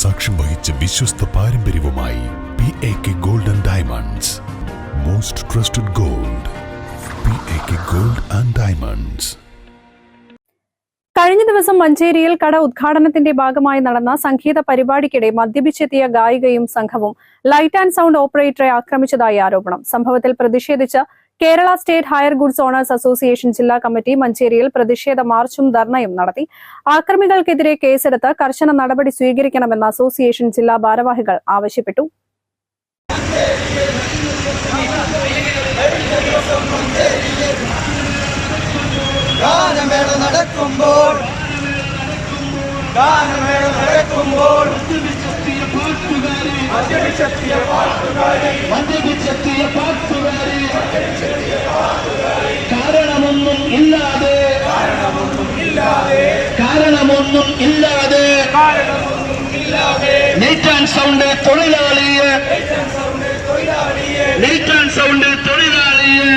സാക്ഷ്യം വഹിച്ച വിശ്വസ്ത പാരമ്പര്യവുമായി P A K gold and diamonds most trusted gold P A K gold and diamonds കഴിഞ്ഞ ദിവസം മഞ്ചേരിയിൽ കട ഉദ്ഘാടനത്തിന്റെ ഭാഗമായി നടന്ന സംഗീത പരിപാടിക്കിടെ മദ്യപിച്ചെത്തിയ ഗായികയും സംഘവും ലൈറ്റ് ആൻഡ് സൗണ്ട് ഓപ്പറേറ്ററെ ആക്രമിച്ചതായി ആരോപണം. സംഭവത്തിൽ പ്രതിഷേധിച്ച് Kerala state hire goods owners association ജില്ലാ കമ്മിറ്റി മഞ്ചേരിയിൽ പ്രതിഷേധ മാർച്ചും ധർണയും നടത്തി. ആക്രമികൾക്കെതിരെ കേസെടുത്ത് കർശന നടപടി സ്വീകരിക്കണമെന്ന് അസോസിയേഷൻ ജില്ലാ ഭാരവാഹികൾ ആവശ്യപ്പെട്ടു. ഗാനമേള നടക്കുമ്പോൾ ഗാനമേള നടക്കുമ്പോൾ കാരണമൊന്നും ഇല്ലാതെ നെയ്റ്റ് ആൻഡ് സൗണ്ട് തൊഴിലാളിയെ സൗണ്ട് തൊഴിലാളിയെ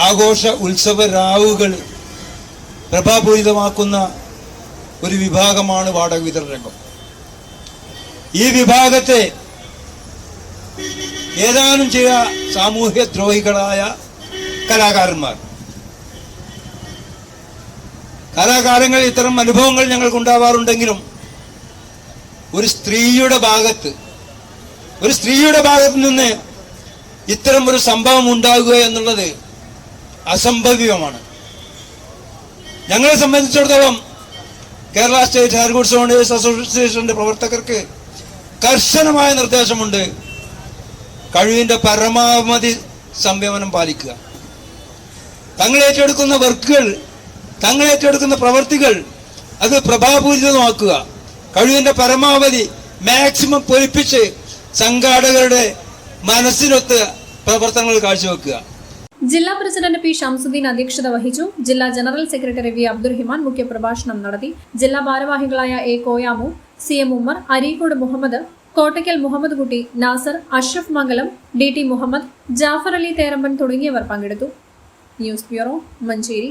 ആഘോഷ ഉത്സവ രാവുകൾ പ്രഭാപൂരിതമാക്കുന്ന ഒരു വിഭാഗമാണ് വാടക വിതരണ രംഗം. ഈ വിഭാഗത്തെ ഏതാനും ചില സാമൂഹ്യ ദ്രോഹികളായ കലാകാരന്മാർ കലാകാരങ്ങൾ ഇത്തരം അനുഭവങ്ങൾ ഞങ്ങൾക്ക് ഉണ്ടാവാറുണ്ടെങ്കിലും ഒരു സ്ത്രീയുടെ ഭാഗത്ത് ഒരു സ്ത്രീയുടെ ഭാഗത്ത് നിന്ന് ഇത്തരം ഒരു സംഭവം ഉണ്ടാകുക എന്നുള്ളത് അസംഭവ്യമാണ്. ഞങ്ങളെ സംബന്ധിച്ചിടത്തോളം Kerala state hire goods owners അസോസിയേഷന്റെ പ്രവർത്തകർക്ക് കർശനമായ നിർദ്ദേശമുണ്ട്. കഴിവിന്റെ പരമാവധി സംയമനം പാലിക്കുക. തങ്ങൾ ഏറ്റെടുക്കുന്ന വർക്കുകൾ തങ്ങൾ ഏറ്റെടുക്കുന്ന പ്രവർത്തികൾ അത് പ്രഭാപൂരിതമാക്കുക. കഴിവിന്റെ പരമാവധി മാക്സിമം പൊലിപ്പിച്ച് സംഘാടകരുടെ മനസ്സിനൊത്ത് പ്രവർത്തനങ്ങൾ കാഴ്ചവെക്കുക. ജില്ലാ പ്രസിഡന്റ് പി ഷംസുദ്ദീൻ അധ്യക്ഷത വഹിച്ചു. ജില്ലാ ജനറൽ സെക്രട്ടറി വി അബ്ദുറഹിമാൻ മുഖ്യപ്രഭാഷണം നടത്തി. ജില്ലാ ഭാരവാഹികളായ A Koyamu C M Ummer Areekode Muhammad Kottakkal Muhammad Kutty Nasar Ashraf Mangalam D T Muhammad Jafar Ali Therampan തുടങ്ങിയവർ പങ്കെടുത്തു. News bureau Manjeri.